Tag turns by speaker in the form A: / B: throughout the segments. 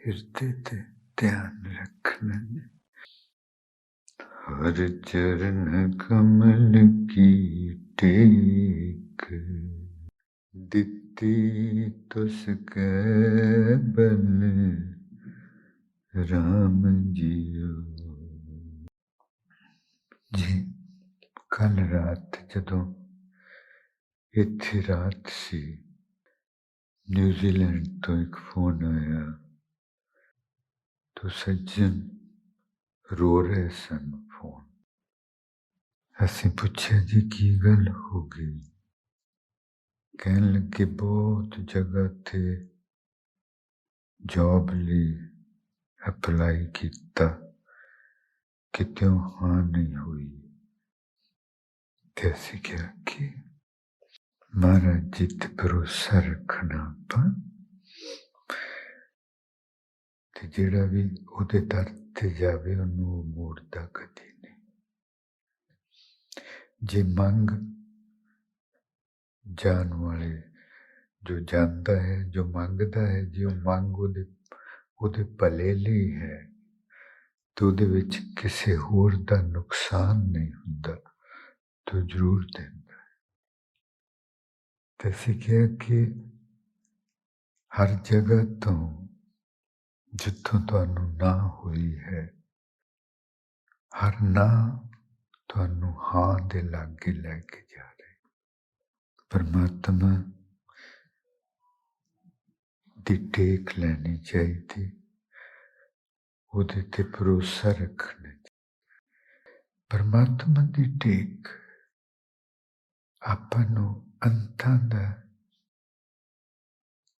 A: ਹਿਰਦੇ ਤੇ ਧਿਆਨ ਰੱਖਣਾ ਹੈ। ਹਰ ਚਰਨ ਕਮਲ ਕੀ ਟੇਕ ਦਿੱਤੀ ਤੁਸ ਕੈ ਬਲ ਰਾਮ ਜੀਓ ਜੀ ਕੱਲ ਰਾਤ ਜਦੋਂ ਇੱਥੇ ਰਾਤ ਸੀ ਨਿਊਜ਼ੀਲੈਂਡ ਤੋਂ ਇੱਕ ਫੋਨ ਆਇਆ ਤੋ ਸੱਜਣ ਰੋ ਰਹੇ ਸਨ ਫੋਨ ਅਸੀਂ ਪੁੱਛਿਆ ਜੀ ਕੀ ਗੱਲ ਹੋ ਗਈ ਕਹਿਣ ਲੱਗੇ ਬਹੁਤ ਜਗ੍ਹਾ ਤੇ ਜੌਬ ਲਈ ਅਪਲਾਈ ਕੀਤਾ ਕਿਤੇ ਹਾਂ ਨਹੀਂ ਹੋਈ ਤੇ ਅਸੀਂ ਕਿਹਾ ਕਿ ਮਹਾਰਾਜ ਜੀ ਤੇ ਭਰੋਸਾ ਰੱਖਣਾ ਆਪਾਂ ਤੇ ਜਿਹੜਾ ਵੀ ਉਹਦੇ ਦਰ ਤੇ ਜਾਵੇ, ਉਹਨੂੰ ਉਹ ਮੋੜਦਾ ਕਦੇ ਨਹੀਂ। ਜੇ ਮੰਗ ਜਾਣ ਵਾਲੇ ਜੋ ਜਾਣਦਾ ਹੈ, ਜੋ ਮੰਗਦਾ ਹੈ, ਜੇ ਉਹ ਮੰਗ ਉਹਦੇ ਉਹਦੇ ਭਲੇ ਲਈ ਹੈ, ਤੇ ਉਹਦੇ ਵਿੱਚ ਕਿਸੇ ਹੋਰ ਦਾ ਨੁਕਸਾਨ ਨਹੀਂ ਹੁੰਦਾ, ਤਾਂ ਜ਼ਰੂਰ ਦਿੰਦਾ ਹੈ। ਤੇ ਅਸੀਂ ਕਿਹਾ ਕਿ ਹਰ ਜਗ੍ਹਾ ਤੋਂ ਜਿੱਥੋਂ ਤੁਹਾਨੂੰ ਨਾ ਹੋਈ ਹੈ, ਹਰ ਨਾ ਤੁਹਾਨੂੰ ਹਾਂ ਦੇ ਲਾਗੇ ਲੈ ਕੇ ਜਾ ਰਿਹਾ। ਪਰਮਾਤਮਾ ਦੀ ਟੇਕ ਲੈਣੀ ਚਾਹੀਦੀ, ਉਹਦੇ ਤੇ ਭਰੋਸਾ ਰੱਖਣਾ ਪਰਮਾਤਮਾ ਦੀ ਟੇਕ ਆਪਾਂ ਨੂੰ ਅੰਤਾਂ ਦਾ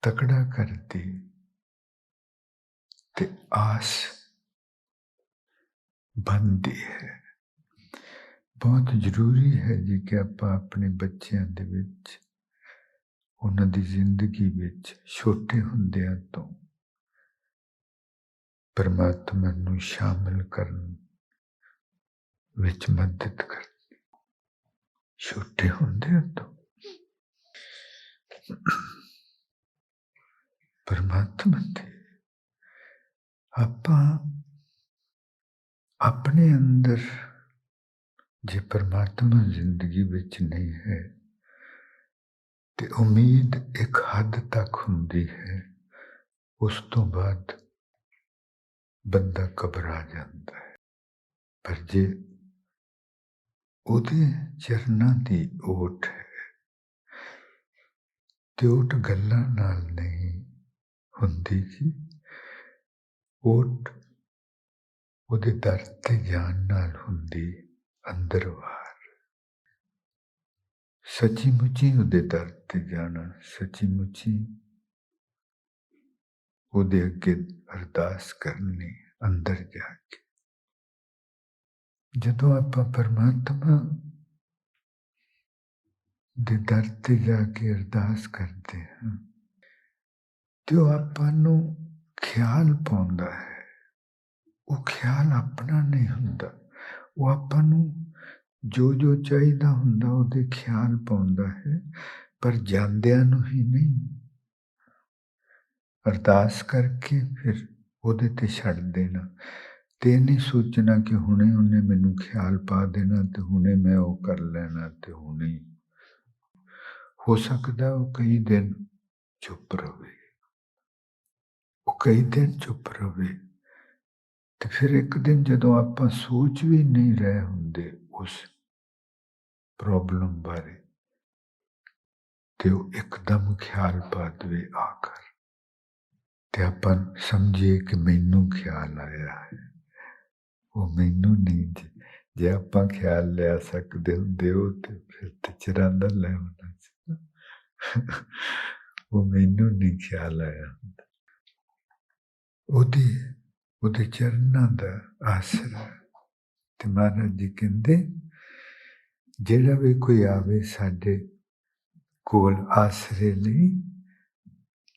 A: ਤਕੜਾ ਕਰਦੀ ਤੇ ਆਸ ਬੰਦੀ ਹੈ। ਬਹੁਤ ਜ਼ਰੂਰੀ ਹੈ ਜੀ ਕਿ ਆਪਾਂ ਆਪਣੇ ਬੱਚਿਆਂ ਦੇ ਵਿੱਚ, ਉਹਨਾਂ ਦੀ ਜ਼ਿੰਦਗੀ ਵਿੱਚ ਛੋਟੇ ਹੁੰਦਿਆਂ ਤੋਂ ਪਰਮਾਤਮਾ ਨੂੰ ਸ਼ਾਮਿਲ ਕਰਨ ਵਿੱਚ ਮਦਦ ਕਰਨੀ। ਛੋਟੇ ਹੁੰਦਿਆਂ ਤੋਂ ਪਰਮਾਤਮਾ ਦੇ ਆਪਾਂ ਆਪਣੇ ਅੰਦਰ ਜੇ ਪਰਮਾਤਮਾ ਜ਼ਿੰਦਗੀ ਵਿੱਚ ਨਹੀਂ ਹੈ, ਤੇ ਉਮੀਦ ਇੱਕ ਹੱਦ ਤੱਕ ਹੁੰਦੀ ਹੈ, ਉਸ ਤੋਂ ਬਾਅਦ ਬੰਦਾ ਘਬਰਾ ਜਾਂਦਾ ਹੈ। ਪਰ ਜੇ ਉਹਦੇ ਚਰਨਾਂ ਦੀ ਓਟ ਹੈ, ਤੇ ਓਟ ਗੱਲਾਂ ਨਾਲ ਨਹੀਂ ਹੁੰਦੀ ਜੀ। ਓਟ ਉਹਦੇ ਦਰ ਤੇ ਜਾਣ ਨਾਲ ਹੁੰਦੀ ਅੰਦਰ ਬਾਹਰ ਸੱਚੀ ਮੁੱਚੀ ਉਹਦੇ ਦਰ ਤੇ ਜਾਣਾ ਸੱਚੀ ਮੁੱਚੀ ਉਹਦੇ ਅੱਗੇ ਅਰਦਾਸ ਕਰਨੀ ਅੰਦਰ ਜਾ ਕੇ। ਜਦੋਂ ਆਪਾਂ ਪਰਮਾਤਮਾ ਦੇ ਦਰ ਤੇ ਜਾ ਕੇ ਅਰਦਾਸ ਕਰਦੇ ਹਾਂ, ਤੇ ਉਹ ਆਪਾਂ ਨੂੰ ਖਿਆਲ ਪਾਉਂਦਾ ਹੈ। ਉਹ ਖਿਆਲ ਆਪਣਾ ਨਹੀਂ ਹੁੰਦਾ। ਉਹ ਆਪਾਂ ਨੂੰ ਜੋ ਜੋ ਚਾਹੀਦਾ ਹੁੰਦਾ ਉਹਦੇ ਖਿਆਲ ਪਾਉਂਦਾ ਹੈ, ਪਰ ਜਾਂਦਿਆਂ ਨੂੰ ਹੀ ਨਹੀਂ। ਅਰਦਾਸ ਕਰਕੇ ਫਿਰ ਉਹਦੇ ਤੇ ਛੱਡ ਦੇਣਾ। ਤੇ ਨਹੀਂ ਸੋਚਣਾ ਕਿ ਹੁਣੇ ਉਹਨੇ ਮੈਨੂੰ ਖਿਆਲ ਪਾ ਦੇਣਾ ਤੇ ਹੁਣੇ ਮੈਂ ਉਹ ਕਰ ਲੈਣਾ ਤੇ ਹੁਣੇ। ਹੋ ਸਕਦਾ ਉਹ ਕਈ ਦਿਨ ਚੁੱਪ ਰਹੇ ਉਹ ਕਈ ਦਿਨ ਚੁੱਪ ਰਵੇ ਤੇ ਫਿਰ ਇੱਕ ਦਿਨ ਜਦੋਂ ਆਪਾਂ ਸੋਚ ਵੀ ਨਹੀਂ ਰਹੇ ਹੁੰਦੇ ਉਸ ਪ੍ਰੋਬਲਮ ਬਾਰੇ, ਤੇ ਉਹ ਇੱਕਦਮ ਖਿਆਲ ਪਾ ਦੇਵੇ ਆ ਕਰ ਤੇ ਆਪਾਂ ਸਮਝੀਏ ਕਿ ਮੈਨੂੰ ਖਿਆਲ ਆਇਆ ਹੈ। ਉਹ ਮੈਨੂੰ ਨਹੀਂ ਜੀ ਜੇ ਆਪਾਂ ਖਿਆਲ ਲਿਆ ਸਕਦੇ ਹੁੰਦੇ ਉਹ ਤੇ ਫਿਰ ਤੇ ਚਰਾਂਦਾ ਲੈ ਹੋਣਾ ਸੀ ਉਹ ਮੈਨੂੰ ਨਹੀਂ ਖਿਆਲ ਆਇਆ ਹੁੰਦਾ। ਉਹਦੀ ਉਹਦੇ ਚਰਨਾਂ ਦਾ ਆਸਰਾ ਤੇ ਮਹਾਰਾਜ ਜੀ ਕਹਿੰਦੇ, ਜਿਹੜਾ ਵੀ ਕੋਈ ਆਵੇ ਸਾਡੇ ਕੋਲ ਆਸਰੇ ਲਈ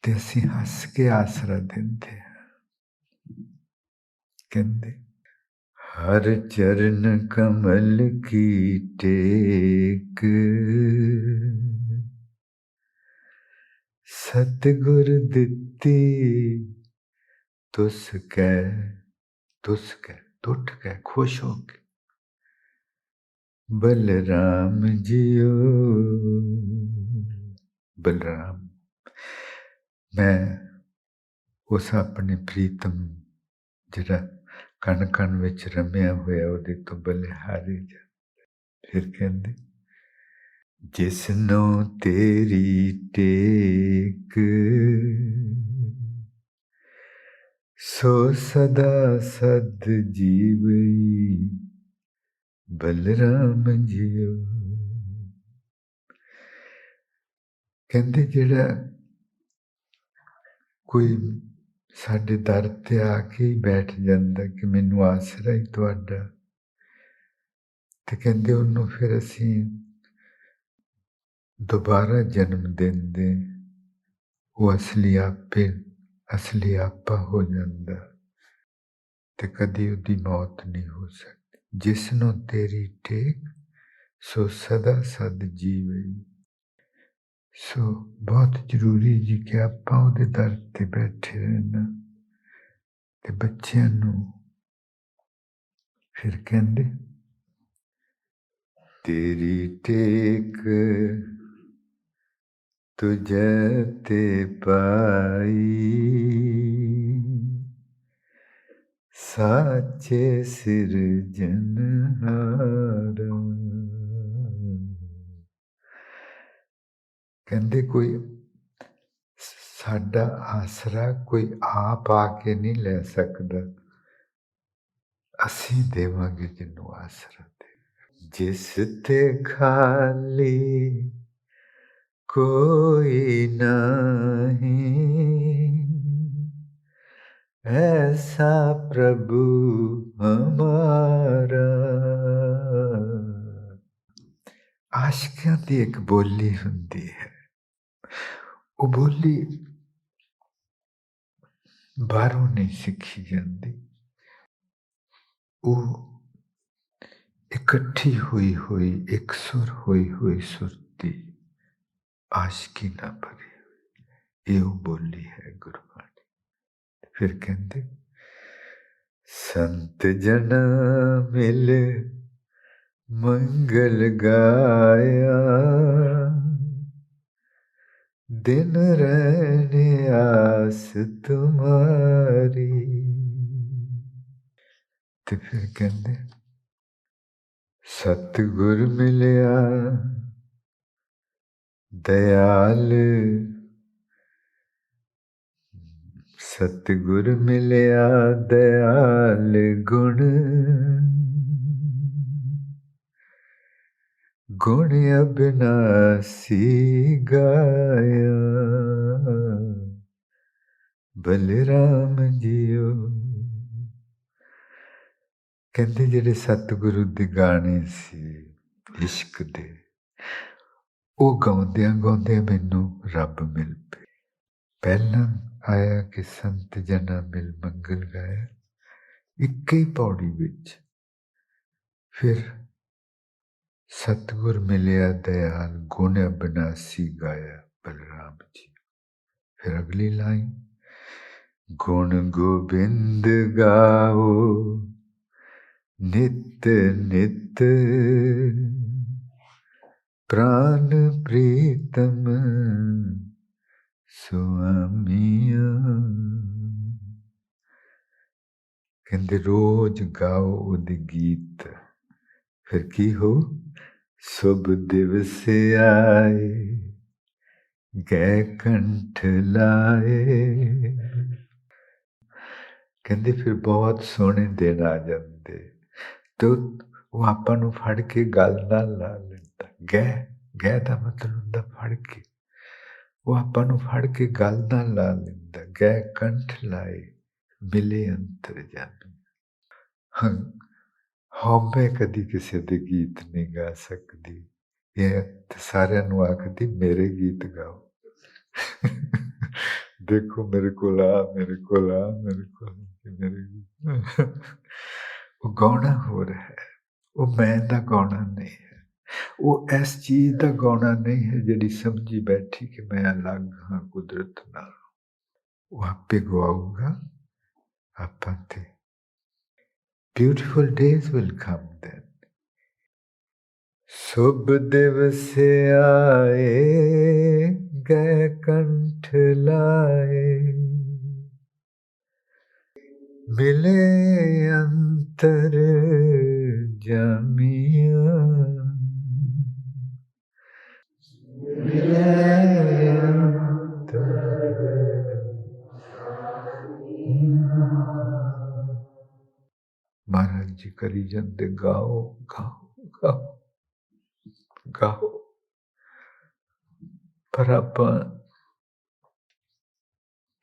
A: ਤੇ ਅਸੀਂ ਹੱਸ ਕੇ ਆਸਰਾ ਦਿੰਦੇ ਹਾਂ। ਕਹਿੰਦੇ, ਹਰ ਚਰਨ ਕਮਲ ਕੀ ਟੇਕ? ਸਤਿਗੁਰ ਦਿੱਤੀ ਤੁਸ ਕੈ ਤੁਸ ਕੈ ਟੁੱਟ ਕੈ ਖੁਸ਼ ਹੋ ਕੇ ਬਲਰਾਮ ਜੀਓ ਬਲਰਾਮ ਮੈਂ ਉਸ ਆਪਣੇ ਪ੍ਰੀਤਮ ਜਿਹੜਾ ਕਣ ਕਣ ਵਿੱਚ ਰਮਿਆ ਹੋਇਆ ਉਹਦੇ ਤੋਂ ਬਲਿਹਾਰੀ ਜਾ ਫਿਰ ਕਹਿੰਦੇ ਜਿਸ ਨੂੰ ਤੇਰੀ ਟੇਕ ਸੋ ਸਦਾ ਸਦ ਜੀਵਈ ਬਲਰਾਮ ਜੀਓ। ਕਹਿੰਦੇ ਜਿਹੜਾ ਕੋਈ ਸਾਡੇ ਦਰ ਤੇ ਆ ਕੇ ਹੀ ਬੈਠ ਜਾਂਦਾ ਕਿ ਮੈਨੂੰ ਆਸਰਾ ਹੀ ਤੁਹਾਡਾ, ਤੇ ਕਹਿੰਦੇ ਉਹਨੂੰ ਫਿਰ ਅਸੀਂ ਦੁਬਾਰਾ ਜਨਮ ਦਿੰਦੇ, ਉਹ ਅਸਲੀ ਆਪੇ ਅਸਲੀ ਆਪਾ ਹੋ ਜਾਂਦਾ ਤੇ ਕਦੀ ਉਹਦੀ ਮੌਤ ਨਹੀਂ ਹੋ ਸਕਦੀ। ਜਿਸ ਨੂੰ ਤੇਰੀ ਟੇਕ ਸੋ ਸਦਾ ਸਦ ਜੀਵੇ। ਸੋ ਬਹੁਤ ਜ਼ਰੂਰੀ ਜੀ ਕਿ ਆਪਾਂ ਉਹਦੇ ਦਰ ਤੇ ਬੈਠੇ ਰਹਿਣਾ ਤੇ ਬੱਚਿਆਂ ਨੂੰ ਫਿਰ ਕਹਿੰਦੇ, ਤੇਰੀ ਟੇਕ ਤੁਝੇ ਤੇ ਪਾਈ। ਸਾਚੇ ਸਿਰਜਨਹਾਰਾ ਕਹਿੰਦੇ ਕੋਈ ਸਾਡਾ ਆਸਰਾ ਕੋਈ ਆਪ ਆ ਕੇ ਨਹੀਂ ਲੈ ਸਕਦਾ। ਅਸੀਂ ਦੇਵਾਂਗੇ ਜਿਹਨੂੰ ਆਸਰਾ ਦੇ। ਜਿਸ ਤੇ ਖਾਲੀ ਕੋਈ ਨਹੀਂ ਐਸਾ ਪ੍ਰਭੂ ਹਮਾਰਾ ਆਸ਼ਕਿਆਂ ਦੀ ਇੱਕ ਬੋਲੀ ਹੁੰਦੀ ਹੈ ਉਹ ਬੋਲੀ ਬਾਹਰੋਂ ਨਹੀਂ ਸਿੱਖੀ ਜਾਂਦੀ ਉਹ ਇਕੱਠੀ ਹੋਈ ਹੋਈ ਇੱਕ ਸੁਰ ਹੋਈ ਹੋਈ ਸੁਰਤੀ ਆਸ਼ਕੀ ਨਾ ਭਰੀ ਹੋਈ ਇਹ ਬੋਲੀ ਹੈ ਗੁਰਬਾਣੀ ਫਿਰ ਕਹਿੰਦੇ ਸੰਤ ਜਨ ਮਿਲ ਮੰਗਲ ਗਾਇਆ ਦਿਨ ਰਹਿਣੇ ਆਸ ਤੁਮਾਰੀ ਤੇ ਫਿਰ ਕਹਿੰਦੇ ਸਤਗੁਰ ਮਿਲਿਆ ਦਇਆਲ ਸਤਿਗੁਰ ਮਿਲਿਆ ਦਇਆਲ ਗੁਣ ਗੁਣ ਅਬਨਾਸੀ ਗਾਇਆ ਬਲਰਾਮ ਜੀਓ ਕਹਿੰਦੇ ਜਿਹੜੇ ਸਤਿਗੁਰੂ ਦੇ ਗਾਣੇ ਸੀ, ਇਸ਼ਕ ਦੇ। ਉਹ ਗਾਉਂਦਿਆਂ ਗਾਉਂਦਿਆਂ ਮੈਨੂੰ ਰੱਬ ਮਿਲ ਪਏ। ਪਹਿਲਾਂ ਆਇਆ ਕਿ ਸੰਤ ਜਨਾ ਮਿਲ ਮੰਗਲ ਗਾਇਆ, ਇੱਕ ਹੀ ਪੌੜੀ ਵਿੱਚ। ਫਿਰ ਸਤਿਗੁਰ ਮਿਲਿਆ ਦਇਆਲ ਗੁਣ ਅਬਨਾਸੀ ਗਾਇਆ ਬਲਰਾਮ ਜੀ। ਫਿਰ ਅਗਲੀ ਲਾਈਨ, ਗੁਣ ਗੋਬਿੰਦ ਗਾਓ, ਨਿਤ ਨਿਤ ਪ੍ਰਾਨ ਪ੍ਰੀਤਮ ਸੁਆਮੀਆ ਕਹਿੰਦੇ ਰੋਜ਼ ਗਾਓ ਉਹਦੇ ਗੀਤ ਫਿਰ ਕੀ ਹੋ ਸੁਭ ਦਿਵਸ ਆਏ ਗੈ ਕੰਠ ਲਾਏ ਕਹਿੰਦੇ ਫਿਰ ਬਹੁਤ ਸੋਹਣੇ ਦਿਨ ਆ ਜਾਂਦੇ ਤੇ ਉਹ ਆਪਾਂ ਨੂੰ ਫੜ ਕੇ ਗੱਲ ਨਾਲ ਲਾ ਲੈਂਦਾ ਗਹਿ ਗਹਿ ਦਾ ਮਤਲਬ ਹੁੰਦਾ ਫੜ ਕੇ। ਉਹ ਆਪਾਂ ਨੂੰ ਫੜ ਕੇ ਗੱਲ ਨਾਲ ਲਾ ਲੈਂਦਾ, ਗਹਿ ਕੰਠ ਲਾਏ, ਮਿਲੇ ਅੰਤਰ ਜਾਮੀ ਹਾਂ ਹਉਮੈ ਕਦੀ ਕਿਸੇ ਦੇ ਗੀਤ ਨਹੀਂ ਗਾ ਸਕਦੀ। ਇਹ ਸਾਰਿਆਂ ਨੂੰ ਆਖਦੀ, ਮੇਰੇ ਗੀਤ ਗਾਓ। ਦੇਖੋ, ਮੇਰੇ ਕੋਲ ਆ, ਮੇਰੇ ਕੋਲ ਆ, ਮੇਰੇ ਕੋਲ ਮੇਰੇ ਉਹ ਗਾਉਣਾ ਹੋ। ਰਿਹਾ ਉਹ ਮੈਂ ਦਾ ਗਾਉਣਾ ਨਹੀਂ ਉਹ ਇਸ ਚੀਜ਼ ਦਾ ਗਾਉਣਾ ਨਹੀਂ ਹੈ ਜਿਹੜੀ ਸਮਝੀ ਬੈਠੀ ਕਿ ਮੈਂ ਅਲੱਗ ਹਾਂ ਕੁਦਰਤ ਨਾਲ। ਉਹ ਆਪੇ ਗਵਾਊਗਾ ਆਪਾਂ ਤੇ। Beautiful days will come then ਸੁਭ ਦਿਵਸ ਆਏ ਗਏ ਕੰਠ ਲਾਏ। ਮਿਲੇ ਅੰਤਰ ਜਮੀਆਂ। ਜੀ ਕਰੀ ਜਾਂਦੇ, ਗਾਓ ਗਾਓ ਗਾਓ ਗਾਓ। ਪਰ ਆਪਾਂ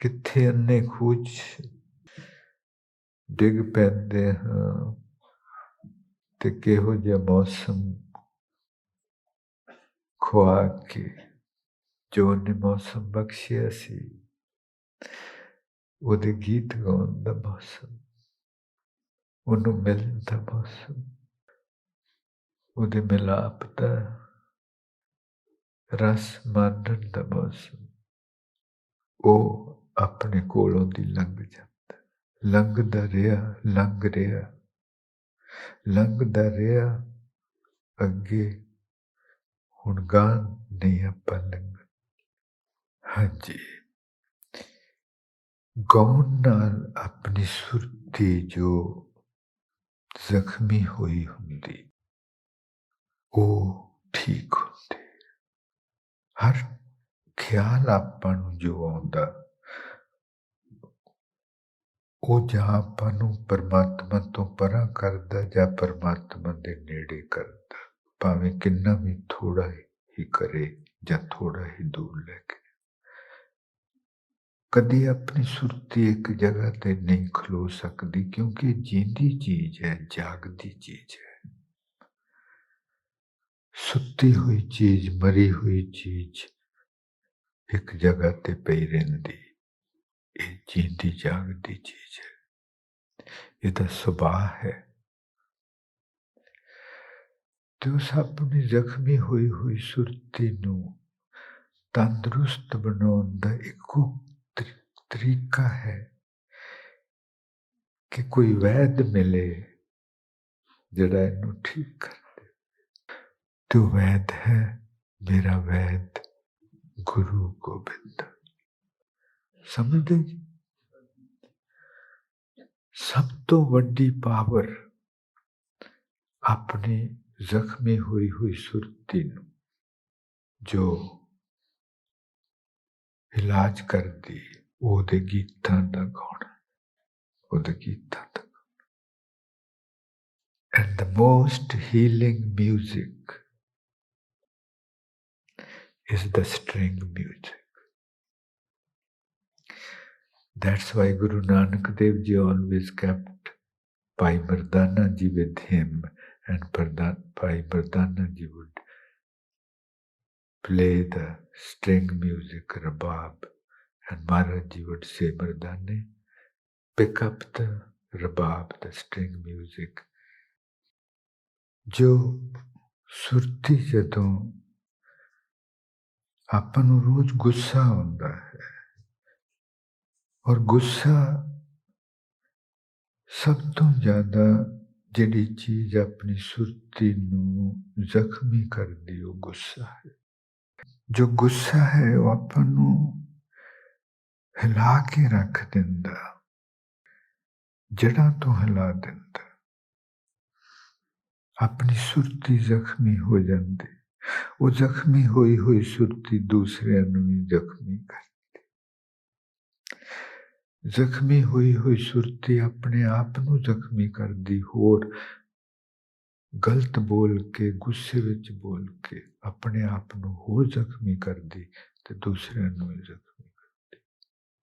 A: ਕਿੱਥੇ ਅੰਨੇ ਖੂਚ ਡਿੱਗ ਪੈਂਦੇ ਹਾਂ ਤੇ ਕਿਹੋ ਜਿਹਾ ਮੌਸਮ ਖੁਆ ਕੇ ਜੋ ਨੇ ਮੌਸਮ ਬਖਸ਼ਿਆ ਸੀ, ਉਹਦੇ ਗੀਤ ਗਾਉਣ ਦਾ ਮੌਸਮ। ਉਹਨੂੰ ਮਿਲਣ ਦਾ ਮੌਸਮ ਉਹਦੇ ਮਿਲਾਪ ਦਾ ਰਸ ਮਾਨਣ ਦਾ ਮੌਸਮ ਉਹ ਆਪਣੇ ਕੋਲੋਂ ਦੀ ਲੰਘ ਜਾਂਦਾ। ਲੰਘਦਾ ਰਿਹਾ, ਲੰਘ ਰਿਹਾ। ਲੰਘਦਾ ਰਿਹਾ, ਅੱਗੇ ਹੁਣ ਗਾਂ ਨਹੀਂ ਆਪਾਂ ਲੰਘ ਹਾਂਜੀ। ਗਾਉਣ ਨਾਲ ਆਪਣੀ ਸੁਰਤੀ ਜੋ ਜ਼ਖਮੀ ਹੋਈ ਹੁੰਦੀ। ਉਹ ਠੀਕ ਹੁੰਦੀ। ਹਰ ਖਿਆਲ ਆਪਾਂ ਨੂੰ ਜੋ ਆਉਂਦਾ, ਉਹ ਜਾਂ ਆਪਾਂ ਨੂੰ ਪਰਮਾਤਮਾ ਤੋਂ ਪਰਾਂ ਕਰਦਾ ਜਾਂ ਪਰਮਾਤਮਾ ਦੇ ਨੇੜੇ ਕਰਦਾ। ਭਾਵੇਂ ਕਿੰਨਾ ਵੀ ਥੋੜਾ ਹੀ ਕਰੇ ਜਾਂ ਥੋੜਾ ਹੀ ਦੂਰ ਲੈ ਕੇ। ਕਦੀ ਆਪਣੀ ਸੁਰਤੀ ਇੱਕ ਜਗ੍ਹਾ ਤੇ ਨਹੀਂ ਖਲੋ ਸਕਦੀ, ਕਿਉਂਕਿ ਜਿੰਦੀ ਚੀਜ਼ ਹੈ, ਜਾਗਦੀ ਚੀਜ਼ ਹੈ। ਸੁੱਤੀ ਹੋਈ ਚੀਜ਼, ਮਰੀ ਹੋਈ ਚੀਜ਼ ਇੱਕ ਜਗ੍ਹਾ ਤੇ ਪਈ ਰਹਿੰਦੀ, ਇਹ ਜੀਂਦੀ, ਜਾਗਦੀ ਚੀਜ਼ ਹੈ। ਇਹਦਾ ਸੁਭਾਅ ਹੈ। ਤੇ ਉਸ ਆਪਣੀ ਜ਼ਖਮੀ ਹੋਈ ਹੋਈ ਸੁਰਤੀ ਨੂੰ ਤੰਦਰੁਸਤ ਬਣਾਉਣ ਦਾ ਇੱਕੋ ਤਰੀਕਾ ਹੈ ਕਿ ਕੋਈ ਵੈਦ ਮਿਲੇ ਜਿਹੜਾ ਇਹਨੂੰ ਠੀਕ ਕਰ ਦੇ ਤੇ ਵੈਦ ਹੈ ਮੇਰਾ ਵੈਦ ਗੁਰੂ ਗੋਬਿੰਦ ਸਮਝਦੇ ਜੀ ਸਭ ਤੋਂ ਵੱਡੀ ਪਾਵਰ ਆਪਣੀ ਜ਼ਖਮੀ ਹੋਈ ਹੋਈ ਸੁਰਤੀ ਨੂੰ ਜੋ ਇਲਾਜ ਕਰਦੀ ਉਹਦੇ ਗੀਤਾਂ ਦਾ ਗਾਉਣਾ ਉਹਦੇ ਗੀਤਾਂ ਦਾ and the most healing music is the string music. That's why Guru Nanak Dev Ji always kept Pai Mardana Ji with him, and Pardan, Pai Mardana Ji would play the string music, rabab, and Maharaj Ji would say, Mardane, pick up the rabab, the string music. ਜੋ ਸੁਰਤੀ ਜਦੋਂ ਆਪਾਂ ਨੂੰ ਰੋਜ਼ ਗੁੱਸਾ ਆਉਂਦਾ ਹੈ ਔਰ ਗੁੱਸਾ ਸਭ ਤੋਂ ਜ਼ਿਆਦਾ ਜਿਹੜੀ ਚੀਜ਼ ਆਪਣੀ ਸੁਰਤੀ ਨੂੰ ਜ਼ਖਮੀ ਕਰਦੀ ਉਹ ਗੁੱਸਾ ਹੈ ਜੋ ਗੁੱਸਾ ਹੈ ਉਹ ਆਪਾਂ ਨੂੰ ਹਿਲਾ ਕੇ ਰੱਖ ਦਿੰਦਾ। ਜੜਾਂ ਤੋਂ ਹਿਲਾ ਦਿੰਦਾ, ਆਪਣੀ ਸੁਰਤੀ ਜ਼ਖਮੀ ਹੋ ਜਾਂਦੀ। ਉਹ ਜ਼ਖਮੀ ਹੋਈ ਹੋਈ ਸੁਰਤੀ ਦੂਸਰਿਆਂ ਨੂੰ ਵੀ ਜ਼ਖਮੀ ਕਰਦੀ। ਜ਼ਖਮੀ ਹੋਈ ਹੋਈ ਸੁਰਤੀ ਆਪਣੇ ਆਪ ਨੂੰ ਜ਼ਖਮੀ ਕਰਦੀ। ਹੋਰ ਗਲਤ ਬੋਲ ਕੇ, ਗੁੱਸੇ ਵਿੱਚ ਬੋਲ ਕੇ ਆਪਣੇ ਆਪ ਨੂੰ ਹੋਰ ਜ਼ਖਮੀ ਕਰਦੀ ਅਤੇ ਦੂਸਰਿਆਂ ਨੂੰ ਵੀ ਜ਼ਖਮੀ